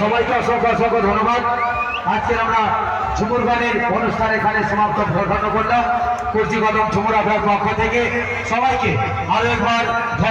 সবাইকে অসংখ্য অসংখ্য ধন্যবাদ। আজকের আমরা ঝুমুর গানের অনুষ্ঠান এখানে সমাপ্ত ঘটানো করলাম। কদম ঝুমুর পক্ষ থেকে সবাইকে আরও একবার